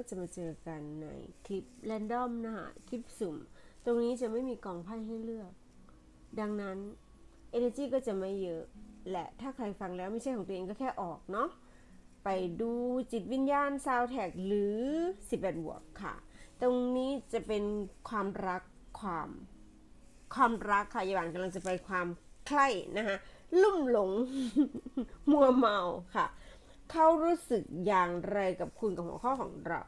ก็จะมาเจอกันในคลิปแรนดอมนะคะคลิปสุ่ม ตรงนี้จะไม่มีกองไพ่ให้เลือก ดังนั้น Energy ก็จะไม่เยอะ และถ้าใครฟังแล้วไม่ใช่ของตัวเองก็แค่ออกเนาะไปดูจิตวิญญาณซาวแท็กหรือ 18 บวกค่ะ ตรงนี้จะเป็นความรักความ ความรักค่ะยาหวานกำลังจะไปความใคร่นะคะลุ่มหลง มัวเมาค่ะ เขารู้สึกอย่างไรกับคุณกับหัวข้อของเรา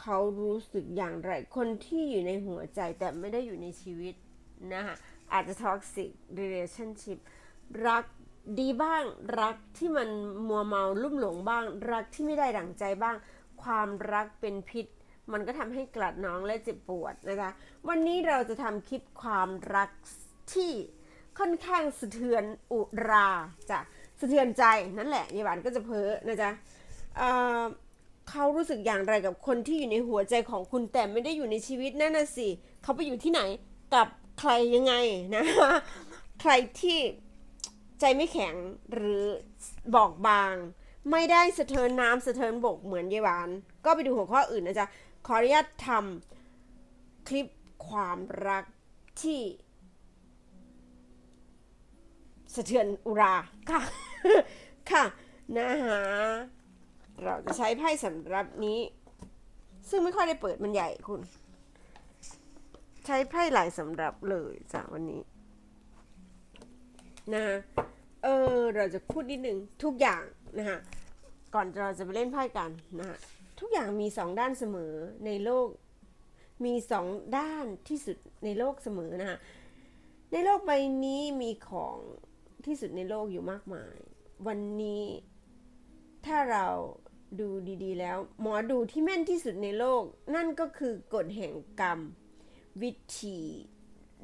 เขารู้สึกอย่างไร คนที่อยู่ในหัวใจแต่ไม่ได้อยู่ในชีวิตนะคะอาจจะ toxic relationship รักดีบ้างรักที่มันมัวเมาลุ่มหลงบ้าง รักที่ไม่ได้ดั่งใจบ้าง ความรักเป็นพิษ มันก็ทำให้กลัดน้องและเจ็บปวดนะคะวันนี้เราจะทำคลิปความรักที่ค่อนข้างสะเทือนอุราจ้ะ สะเทือนใจนั่นแหละยายหวานก็จะเพ้อนะจ๊ะเเขารู้สึกอย่างไรกับคนที่อยู่ในหัวใจของคุณแต่ไม่ได้อยู่ในชีวิตนั่นน่ะสิเขาไปอยู่ที่ไหนกับใครยังไงนะคะใครที่ใจไม่แข็งหรือบอกบาง ไม่ได้สะเทินน้ำสะเทินบกเหมือนยายหวาน ก็ไปดูหัวข้ออื่นนะจ๊ะขออนุญาตทำคลิปความรักที่ สะเทือนอุราค่ะ ค่ะนะฮะเราจะใช้ไพ่สำหรับนี้ ซึ่งไม่ค่อยได้เปิดมันใหญ่คุณ ใช้ไพ่หลายสำหรับเลยจ้ะวันนี้นะะเออเราจะพูดนิดนึงทุกอย่างนะฮะก่อนเราจะไปเล่นไพ่กันนะฮะทุกอย่างมีสองด้านเสมอในโลก มีสองด้านที่สุดในโลกเสมอนะฮะในโลกใบนี้มีของที่สุดในโลกอยู่มากมาย วันนี้ถ้าเราดูดีๆแล้ว หมอดูที่แม่นที่สุดในโลก นั่นก็คือกฎแห่งกรรม วิธี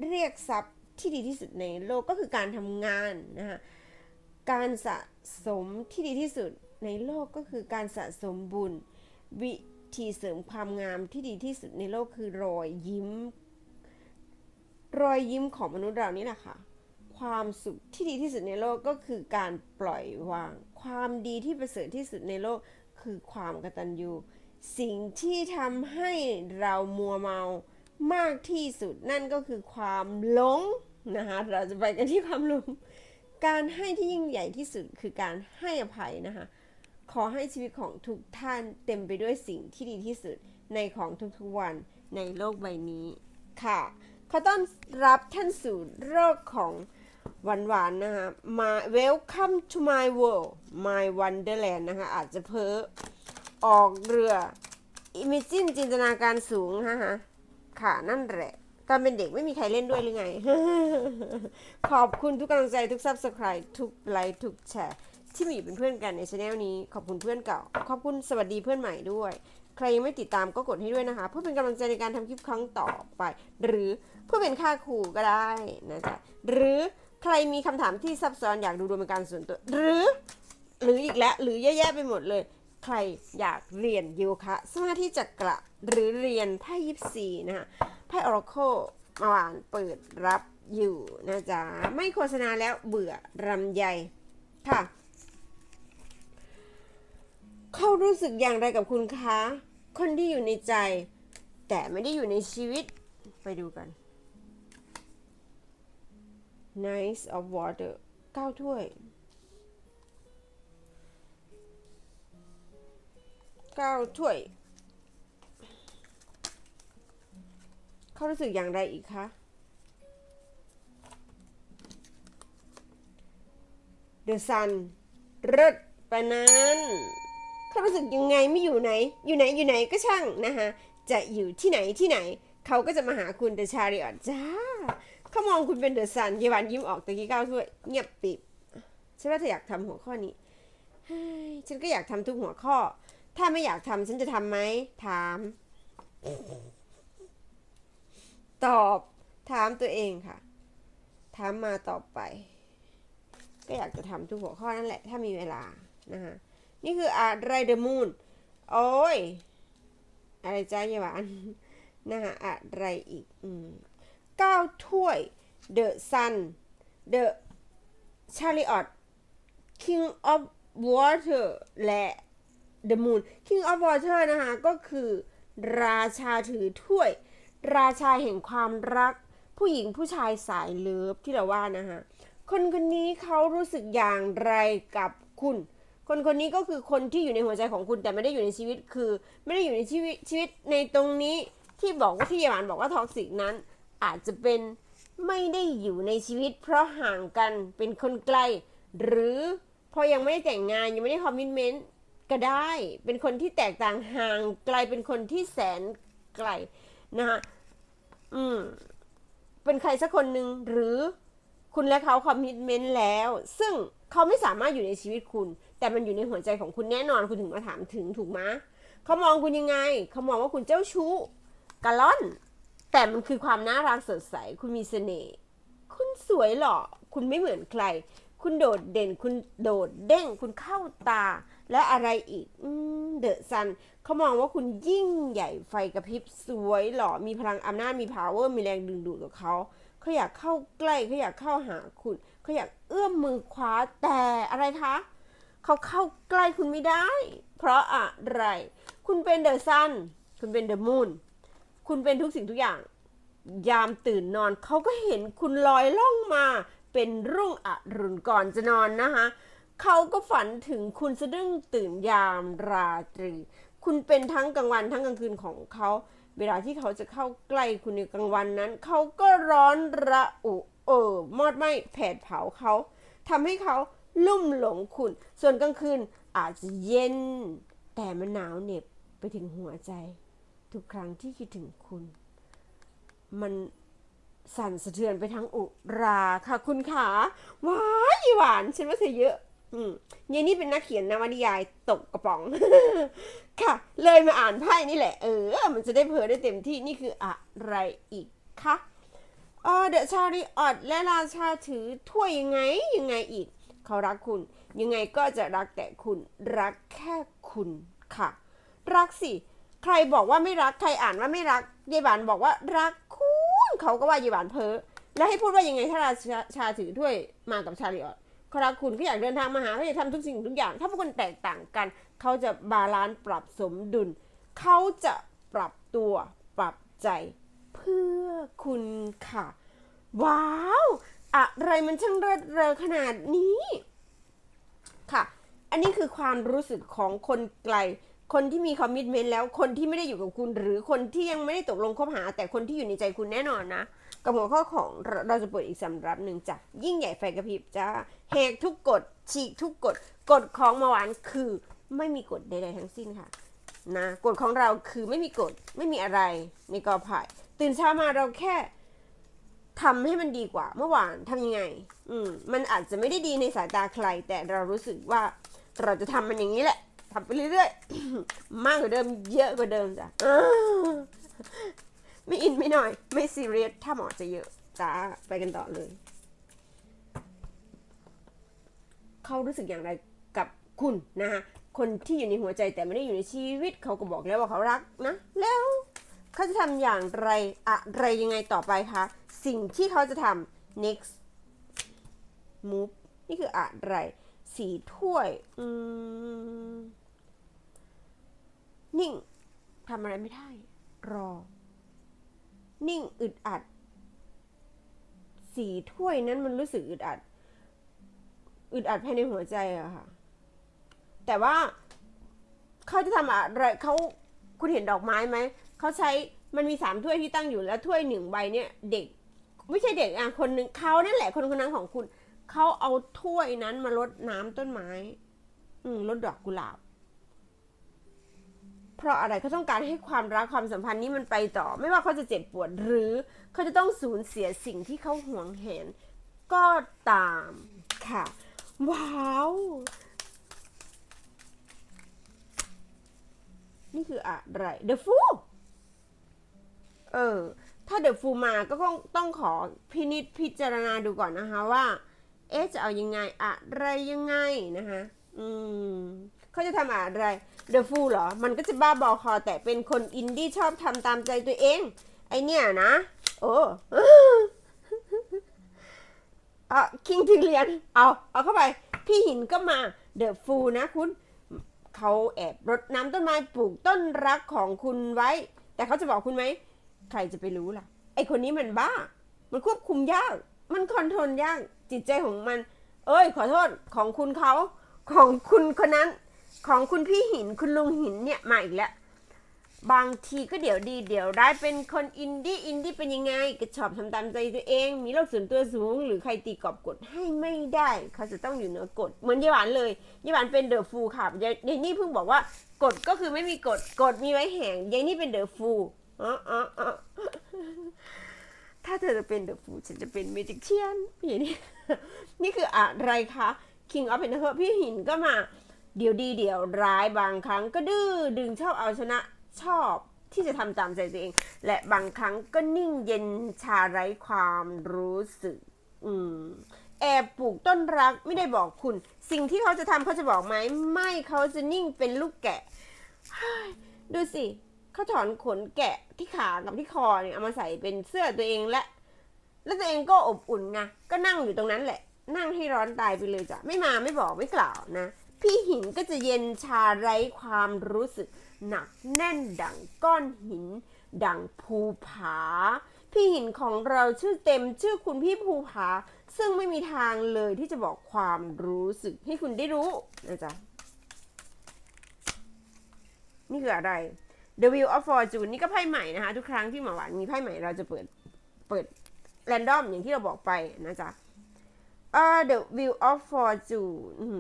เรียกทรัพย์ที่ดีที่สุดในโลกก็คือการทำงานนะฮะการสะสมที่ดีที่สุดในโลกก็คือการสะสมบุญ วิธีเสริมความงามที่ดีที่สุดในโลกคือรอยยิ้ม รอยยิ้มของมนุษย์เรานี่แหละค่ะ ความสุขที่ดีที่สุดในโลกก็คือการปล่อยวาง ความดีที่ประเสริฐที่สุดในโลกคือความกตัญญู สิ่งที่ทำให้เรามัวเมามากที่สุดนั่นก็คือความหลงนะคะเราจะไปกันที่ความหลง การให้ที่ยิ่งใหญ่ที่สุดคือการให้อภัยนะคะ ขอให้ชีวิตของทุกท่านเต็มไปด้วยสิ่งที่ดีที่สุดในของทุกๆวันในโลกใบนี้ค่ะ ขอต้อนรับท่านสู่โลกของ หวานๆนะคะมา welcome to my world my wonderland นะคะ อาจจะเพ้อออกเรือ imagine จินตนาการสูงนะคะค่ะนั่นแหละตอนเป็นเด็กไม่มีใครเล่นด้วยหรือไง ขอบคุณทุกกำลังใจทุก subscribe ทุกไลค์ทุกแชร์ ที่มีเป็นเพื่อนกันในช anel นี้ ขอบคุณเพื่อนเก่า ขอบคุณสวัสดีเพื่อนใหม่ด้วย ใครยังไม่ติดตามก็กดให้ด้วยนะคะ เพื่อเป็นกำลังใจในการทำคลิปครั้งต่อไป หรือเพื่อเป็นค่าครูก็ได้นะจ๊ะหรือ ใครมีคำถามที่ซับซ้อนอยากดูดวงเป็นการส่วนตัว หรือ หรืออีกแล้วหรือแย่ๆไปหมดเลย ใครอยากเรียนโยคะสมาธิจักระหรือเรียนไพ่ยิปซีนะคะไพ่ออร์โคมาวานเปิดรับอยู่นะจ๊ะไม่โฆษณาแล้วเบื่อรำใหญ่ค่ะ เขารู้สึกอย่างไรกับคุณคะ คนที่อยู่ในใจ แต่ไม่ได้อยู่ในชีวิตไปดูกัน Nice of Water เก้าถ้วยเก้าถ้วย เขารู้สึกอย่างไรอีกคะ The Sun เริดปะนั้นเขารู้สึกยังไงไม่อยู่ไหน อยู่ไหนอยู่ไหนก็ช่างนะคะจะอยู่ที่ไหนที่ไหน เขาก็จะมาหาคุณเดอะชาริออตจ้า เขามองคุณเป็นเดอะซันเยาวันยิ้มออกตะกี้ก้าวถ้วยเงียบปิบฉันว่าเธออยากทำหัวข้อนี้ฉันก็อยากทำทุกหัวข้อ ถ้าไม่อยากทำฉันจะทำไหมถาม ตอบถามตัวเองค่ะ ถามมาตอบไป ก็อยากจะทำทุกหัวข้อนั่นแหละ ถ้ามีเวลานะคะนี่คืออะไรเดอะมูนโอ้ย อะไรจ้าเยาวานนะคะอะไรอีก อืม เก้าถ้วยเดอะซันเดอะชาริออต King of Water และ The Moon King of Water นะคะ ก็คือราชาถือถ้วย ราชาแห่งความรัก ผู้หญิงผู้ชายสายเลิฟที่เราว่านะคะคนคนนี้เขารู้สึกอย่างไรกับคุณ คนคนนี้ก็คือคนที่อยู่ในหัวใจของคุณแต่ไม่ได้อยู่ในชีวิตคือ ไม่ได้อยู่ในชีวิตชีวิตในตรงนี้ที่บอกว่าที่ยาหวานบอกว่าท็อกซิกนั้น อาจจะเป็นไม่ได้อยู่ในชีวิต เพราะห่างกันเป็นคนไกล หรือพอยังไม่ได้แต่งงานยังไม่ได้คอมมิชเมนต์ก็ได้ เป็นคนที่แตกต่างห่างไกลเป็นคนที่แสนไกลนะคะอืมเป็นใครสักคนหนึ่งหรือคุณและเขาคอมมิชเมนต์แล้ว ซึ่งเขาไม่สามารถอยู่ในชีวิตคุณ แต่มันอยู่ในหัวใจของคุณแน่นอนคุณถึงมาถามถึงถูกไหมเขามองคุณยังไง เขามองว่าคุณเจ้าชู้กะล่อน แต่มันคือความน่ารักสดใส คุณมีเสน่ห์ คุณสวยหล่อ คุณไม่เหมือนใคร คุณโดดเด่น คุณโดดเด้ง คุณเข้าตา และอะไรอีกเดอะซันเขามองว่าคุณยิ่งใหญ่ไฟกระพริบสวยหล่อ มีพลังอำนาจ มี power มีแรงดึงดูดกับเขา เขาอยากเข้าใกล้ เขาอยากเข้าหาคุณ เขาอยากเอื้อมมือคว้า แต่อะไรคะ เขาเข้าใกล้คุณไม่ได้ เพราะอะไร คุณเป็นเดอะซัน คุณเป็นเดอะมูน คุณเป็นทุกสิ่งทุกอย่าง ยามตื่นนอนเขาก็เห็นคุณลอยล่องมา เป็นรุ่งอรุณก่อนจะนอนนะคะเขาก็ฝันถึงคุณสะดุ้งตื่นยามราตรี คุณเป็นทั้งกลางวันทั้งกลางคืนของเขา เวลาที่เขาจะเข้าใกล้คุณในกลางวันนั้น เขาก็ร้อนระอุเออมอดไหม้แผดเผาเขาทำให้เขาลุ่มหลงคุณ ส่วนกลางคืนอาจจะเย็น แต่มันหนาวเหน็บไปถึงหัวใจ ทุกครั้งที่คิดถึงคุณ มันสั่นสะเทือนไปทั้งอุราค่ะคุณขาว้ายหวานฉันว่าเธอเยอะ อืมเยนี่เป็นนักเขียนนวนิยายตกกระป๋อง ค่ะ เลยมาอ่านไพ่นี่แหละ เออ มันจะได้เผยได้เต็มที่นี่คืออะไรอีกคะเออเดอะชาริออดและราชาถือถ้วยยังไงยังไงอีก เขารักคุณ ยังไงก็จะรักแต่คุณ รักแค่คุณค่ะ รักสิ ใครบอกว่าไม่รักใครอ่านว่าไม่รักยายบานบอกว่ารักคุณเขาก็ว่ายายบานเพ้อแล้วให้พูดว่ายังไงถ้าราชาชาถือถ้วยมากับชาริออตเขารักคุณเขาอยากเดินทางมาหาเขาอยากทำทุกสิ่งทุกอย่าง ถ้าพวกคุณแตกต่างกัน เขาจะบาลานซ์ปรับสมดุล เขาจะปรับตัวปรับใจเพื่อคุณค่ะ ว้าว อะไรมันช่างเลิศเรอขนาดนี้ ค่ะ อันนี้คือความรู้สึกของคนไกล คนที่มีคอมมิชเมนต์แล้วคนที่ไม่ได้อยู่กับคุณ หรือคนที่ยังไม่ได้ตกลงคบหา แต่คนที่อยู่ในใจคุณแน่นอนนะ กับหัวข้อของเราจะเปิดอีกสำรับหนึ่งจ้ะยิ่งใหญ่ไฟกระพริบจ้าเฮกทุกกฎฉีกทุกกฎกฎของเมาวานคือไม่มีกฎใดๆทั้งสิ้นค่ะนะกฎของเราคือไม่มีกฎไม่มีอะไรในกอไผ่ตื่นเช้ามาเราแค่ทำให้มันดีกว่าเมื่อวานทำยังไง อืมมันอาจจะไม่ได้ดีในสายตาใคร แต่เรารู้สึกว่าเราจะทำมันอย่างนี้แหละ ทำไปเรื่อยๆ มากกว่าเดิมเยอะกว่าเดิมจ้ะไม่อินไม่หน่อย ไม่ซีเรียสถ้าหมอจะเยอะจ้าไปกันต่อเลย เขารู้สึกอย่างไรกับคุณนะคะคนที่อยู่ในหัวใจแต่ไม่ได้อยู่ในชีวิตเขาก็บอกแล้วว่าเขารักนะ แล้วเขาจะทำอย่างไรอะไรยังไงต่อไปคะสิ่งที่เขาจะทำ next move นี่คืออะไร สีถ้วย อืม นิ่งทำอะไรไม่ได้ รอ นิ่งอึดอัด สีถ้วยนั้นมันรู้สึกอึดอัด อึดอัดภายในหัวใจอะค่ะ แต่ว่าเขาจะทำอะไรเขาคุณเห็นดอกไม้ไหม เขาใช้มันมีสามถ้วยที่ตั้งอยู่แล้วถ้วยหนึ่งใบเนี่ยเด็ก ไม่ใช่เด็กอะคนหนึ่งเขานั่นแหละคนคนนั้นของคุณ เขาเอาถ้วยนั้นมารดน้ำต้นไม้ อืมรดดอกกุหลาบ เพราะอะไรเขาต้องการให้ความรักความสัมพันธ์นี้มันไปต่อ ไม่ว่าเขาจะเจ็บปวดหรือเขาจะต้องสูญเสียสิ่งที่เขาหวงแหนก็ตามค่ะ ว้าว นี่คืออะไร The Fool เออ ถ้า The Fool มาก็ต้องต้องขอพินิจพิจารณาดูก่อนนะคะว่า เอ๊ะจะเอายังไง อะไรยังไงนะคะ อืม เขาจะทำอะไร The Fool เหรอ มันก็จะบ้าบอคอแต่เป็นคนอินดี้ชอบทำตามใจตัวเอง ไอเนี่ยนะ โอ้อะคิงถึงเรียน เอาเอาเข้าไป พี่หินก็มา เดอะฟูนะคุณเขาแอบรดน้ำต้นไม้ปลูกต้นรักของคุณไว้ แต่เขาจะบอกคุณไหม ใครจะไปรู้ล่ะ ไอคนนี้มันบ้า มันควบคุมยาก มันคอนโทรลยาก จิตใจของมัน เอ้ย ขอโทษของคุณเขา ของคุณคนนั้น ของคุณพี่หินคุณลุงหินเนี่ยมาอีกแล้ว บางทีก็เดี๋ยวดีเดี๋ยวร้เป็นคนอินดี้อินดี้เป็นยังไงก็ชอบทำตามใจตัวเอง มีโลกส่วนตัวสูง หรือใครตีกรอบกฎให้ไม่ได้ เขาจะต้องอยู่เหนือกฎเหมือนยายหวานเลยยายหวานเป็นเดอะฟูค่ะยายนี่เพิ่งบอกว่ากฎก็คือไม่มีกฎกฎมีไว้แห่งยายนี่เป็นเดอะฟูอ๋ออ๋ออ๋อถ้าเธอจะเป็นเดอะฟูฉันจะเป็นเมจิกเชียนอย่างนี้นี่คืออะไรคะ King of Pentacle พี่หินก็มา เดี๋ยวดีเดี๋ยวร้ายบางครั้งก็ดื้อดึงชอบเอาชนะชอบที่จะทำตามใจตัวเอง และบางครั้งก็นิ่งเย็นชาไร้ความรู้สึก อืมแอบปลูกต้นรักไม่ได้บอกคุณ สิ่งที่เขาจะทำเขาจะบอกไหมไม่เขาจะนิ่งเป็นลูกแกะดูสิเขาถอนขนแกะที่ขากับที่คอเนี่ยเอามาใส่เป็นเสื้อตัวเองและ แล้วตัวเองก็อบอุ่นไงก็นั่งอยู่ตรงนั้นแหละ นั่งให้ร้อนตายไปเลยจ้ะไม่มาไม่บอกไม่กล่าวนะ พี่หินก็จะเย็นชาไร้ความรู้สึกหนักแน่นดังก้อนหิน ดังภูผา พี่หินของเราชื่อเต็มชื่อคุณพี่ภูผา ซึ่งไม่มีทางเลยที่จะบอกความรู้สึกให้คุณได้รู้นะจ๊ะนี่คืออะไร The Wheel of Fortune นี่ก็ไพ่ใหม่นะคะ ทุกครั้งที่หมอหวานมีไพ่ใหม่เราจะเปิดเปิดแรนดอมอย่างที่เราบอกไปนะจ๊ะ เอ่อ The Wheel of Fortune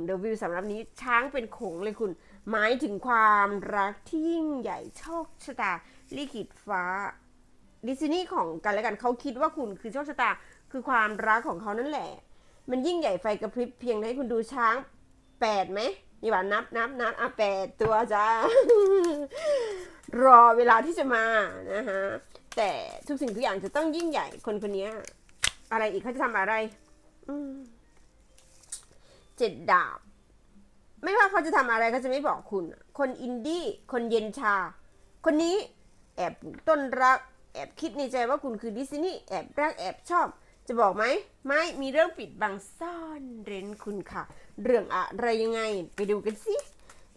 The Wheel สำหรับนี้ช้างเป็นโขงเลยคุณ หมายถึงความรักที่ยิ่งใหญ่โชคชะตา ลิขิตฟ้า ดิสนีย์ของกันและกันเขาคิดว่าคุณคือโชคชะตา คือความรักของเขานั่นแหละ มันยิ่งใหญ่ไฟกระพริบเพียงให้คุณดูช้างแปดไหมนี่หวานนับนับนับอะแปดตัวจ้ารอเวลาที่จะมานะฮะแต่ทุกสิ่งทุกอย่างจะต้องยิ่งใหญ่คนคนนี้อะไรอีกเขาจะทำอะไร เจ็ดดาบ ไม่ว่าเขาจะทำอะไรเขาจะไม่บอกคุณ คนอินดี้ คนเย็นชา คนนี้แอบต้นรัก แอบคิดในใจว่าคุณคือดิสนีย์แอบรักแอบชอบ จะบอกไหม ไม่ มีเรื่องปิดบังซ่อนเร้นคุณค่ะ เรื่องอะไรยังไง ไปดูกันสิ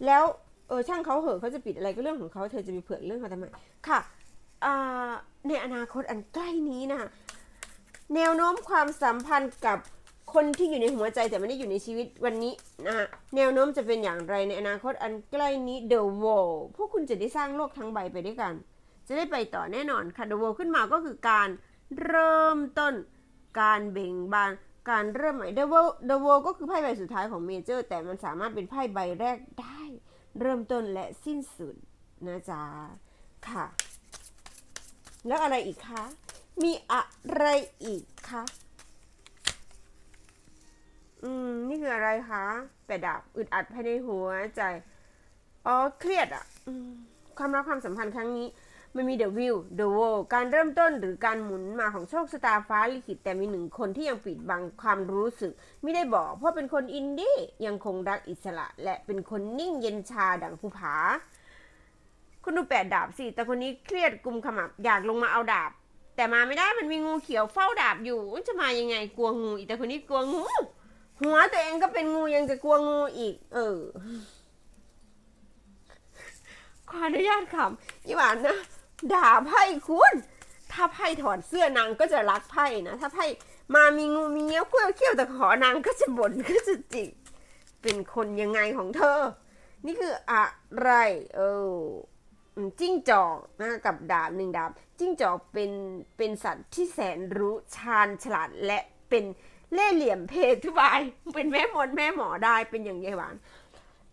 แล้วเออช่างเขาเหอะเขาจะปิดอะไรก็เรื่องของเขาเธอจะไปเผือกเรื่องเขาทำไมค่ะในอนาคตอันใกล้นี้นะคะแนวโน้มความสัมพันธ์กับ คนที่อยู่ในหัวใจแต่ไม่ได้อยู่ในชีวิตวันนี้นะฮะแนวโน้มจะเป็นอย่างไรในอนาคตอันใกล้นี้ The Wall พวกคุณจะได้สร้างโลกทั้งใบไปด้วยกัน จะได้ไปต่อแน่นอนค่ะ The Wall ขึ้นมาก็คือการเริ่มต้น การเบ่งบาน การเริ่มใหม่ The Wall The Wall ก็คือไพ่ใบสุดท้ายของเมเจอร์แต่มันสามารถเป็นไพ่ใบแรกได้ เริ่มต้นและสิ้นสุดนะจ๊ะค่ะ แล้วอะไรอีกคะ มีอะไรอีกคะ อืม นี่คืออะไรคะแปดดาบอึดอัดภายในหัวใจ อ๋อ เครียดอะอความรักความสัมพันธ์ครั้งนี้ มันมี The View The World การเริ่มต้นหรือการหมุนมาของโชคชะตาฟ้าลิขิตแต่มีหนึ่งคนที่ยังปิดบังความรู้สึก ไม่ได้บอก เพราะเป็นคนอินดี้ยังคงรักอิสระ และเป็นคนนิ่งเย็นชาดังภูผา คุณดูแปดดาบสิ แต่คนนี้เครียดกุมขมับอยากลงมาเอาดาบ แต่มาไม่ได้มันมีงูเขียวเฝ้าดาบอยู่จะมายังไงกลัวงูอีแต่คนนี้กลัวงู หัวตัวเองก็เป็นงูยังจะกลัวงูอีก เออ ขออนุญาตคำยี่หวานนะด่าไพ่คุณ ถ้าไพ่ถอดเสื้อนางก็จะรักไพ่นะ ถ้าไพ่มามีงูมีเงี้ยวเขี้ยวเขี้ยวแต่ขอนางก็จะบ่นก็จะจิก เป็นคนยังไงของเธอ นี่คืออะไร เออจิ้งจอกนะกับดาบหนึ่งดาบ จิ้งจอกเป็นเป็นสัตว์ที่แสนรู้ชาญฉลาดและเป็น เล่เหลี่ยมเพทุบายเป็นแม่มดแม่หมอได้เป็นอย่างยายหวาน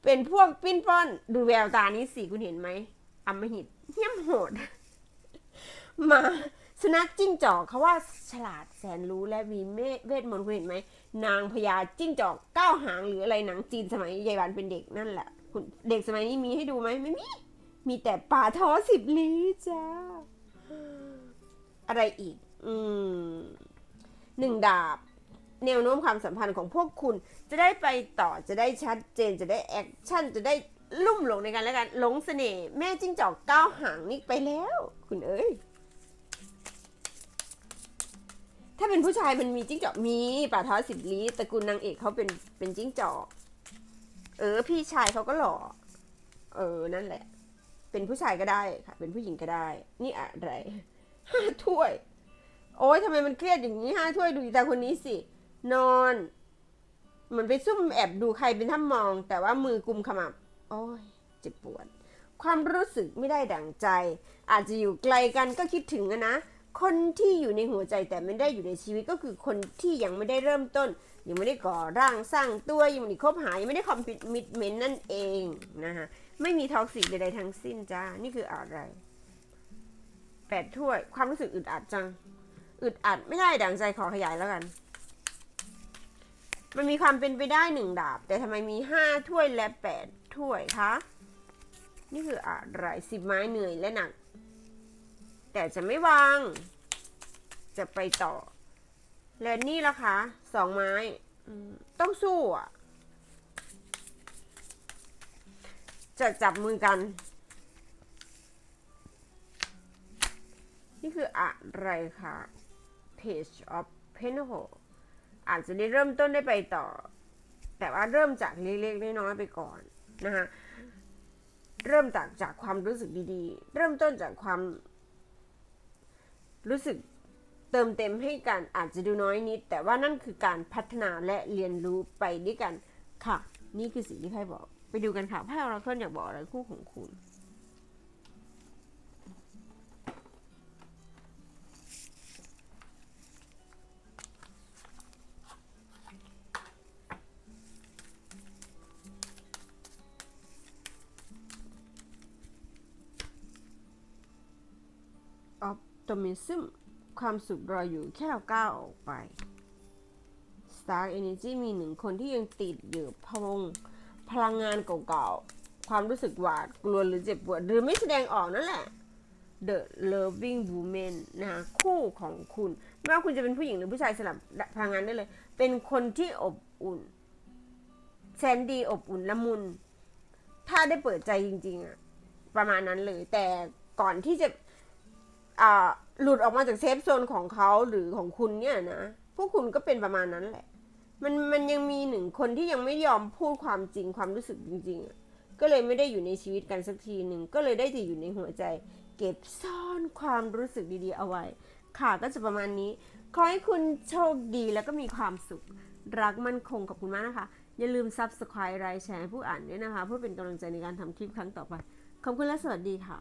เป็นพวกปิ้นป้อนดูแววตานี้สิคุณเห็นไหมอำมหิตเหี้ยมโหด มาสุนัขจิ้งจอกเขาว่าฉลาดแสนรู้และมีเมเวทมนต์คุณเห็นไหมนางพญาจิ้งจอกเก้าหางหรืออะไรหนังจีนสมัยยายหวานเป็นเด็กนั่นแหละคุณเด็กสมัยนี้มีให้ดูไหมไม่มีมีแต่ป่าท้อสิบลี้จ้าอะไรอีก อืมหนึ่งดาบ แนวโน้มความสัมพันธ์ของพวกคุณ จะได้ไปต่อจะได้ชัดเจนจะได้แอคชั่นจะได้ลุ่มหลงในกันและกันหลงเสน่ห์แม่จิ้งจอกก้าวหางนี่ไปแล้ว คุณเอ้ยถ้าเป็นผู้ชายมันมีจิ้งจอกมีป่าท้าสิบลี้ตระกูลนางเอกเขาเป็นเป็นจิ้งจอกเออ พี่ชายเขาก็หล่อเออนั่นแหละ เป็นผู้ชายก็ได้ค่ะ เป็นผู้หญิงก็ได้ นี่อะไรห้าถ้วย โอ๊ยทำไมมันเครียดอย่างนี้ห้าถ้วยดูอีตาคนนี้สิ นอน เหมือนไปซุ่มแอบดูใครเป็นถ้ามอง แต่ว่ามือกุมขมับ โอ้ยเจ็บปวด ความรู้สึกไม่ได้ดั่งใจ อาจจะอยู่ไกลกันก็คิดถึงนะ คนที่อยู่ในหัวใจแต่ไม่ได้อยู่ในชีวิตก็คือคนที่ยังไม่ได้เริ่มต้น ยังไม่ได้ก่อร่างสร้างตัวยังไม่ได้คบหายังไม่ได้คอมมิตเมนต์นั่นเองนะคะไม่มีท็อกซิกใดๆทั้งสิ้นจ้า นี่คืออะไรแปดถ้วย ความรู้สึกอึดอัดจัง อึดอัดไม่ได้ดั่งใจขอขยายแล้วกัน มันมีความเป็นไปได้หนึ่งดาบ แต่ทำไมมีห้าถ้วยและแปดถ้วยคะ นี่คืออะไรสิบไม้เหนื่อยและหนัก แต่จะไม่วาง จะไปต่อ และนี่ล่ะคะสองไม้ต้องสู้อะ จะจับมือกัน นี่คืออะไรคะ Page of Pentacle อาจจะได้เริ่มต้นได้ไปต่อ แต่ว่าเริ่มจากเล็กๆน้อยๆไปก่อนนะคะเริ่มจากจากความรู้สึกดีๆ เริ่มต้นจากความ รู้สึกเติมเต็มให้กันอาจจะดูน้อยนิด แต่ว่านั่นคือการพัฒนาและเรียนรู้ไปด้วยกันค่ะ นี่คือสิ่งที่ไพ่บอก ไปดูกันค่ะไพ่ออราเคิลอยากบอกอะไรคู่ของคุณ ออ t ตมิซึมความสุขรออยู่แค่เราก้าวออกไป Star Energy มีหนึ่งคนที่ยังติดอยู่พวงพลังงานเก่าๆ ความรู้สึกหวาดกลัวหรือเจ็บปวด หรือไม่แสดงออกนั่นแหละ The Loving Woman นะคะคู่ของคุณ ไม่ว่าคุณจะเป็นผู้หญิงหรือผู้ชายสลับพลังงานได้เลย เป็นคนที่อบอุ่นแสนดีอบอุ่นละมุน ถ้าได้เปิดใจจริง ๆอะประมาณนั้นเลย แต่ก่อนที่จะ หลุดออกมาจากเซฟโซนของเขาหรือของคุณเนี่ยนะ พวกคุณก็เป็นประมาณนั้นแหละ มันมันยังมีหนึ่งคนที่ยังไม่ยอมพูดความจริงความรู้สึกจริงๆ ก็เลยไม่ได้อยู่ในชีวิตกันสักทีหนึ่ง ก็เลยได้แต่อยู่ในหัวใจ เก็บซ่อนความรู้สึกดีๆเอาไว้ ค่ะก็จะประมาณนี้ ขอให้คุณโชคดีแล้วก็มีความสุข รักมั่นคงขอบคุณมากนะคะ อย่าลืม subscribe ไลค์แชร์ผู้อ่านด้วยนะคะ เพื่อเป็นกำลังใจในการทำคลิปครั้งต่อไป ขอบคุณและสวัสดีค่ะ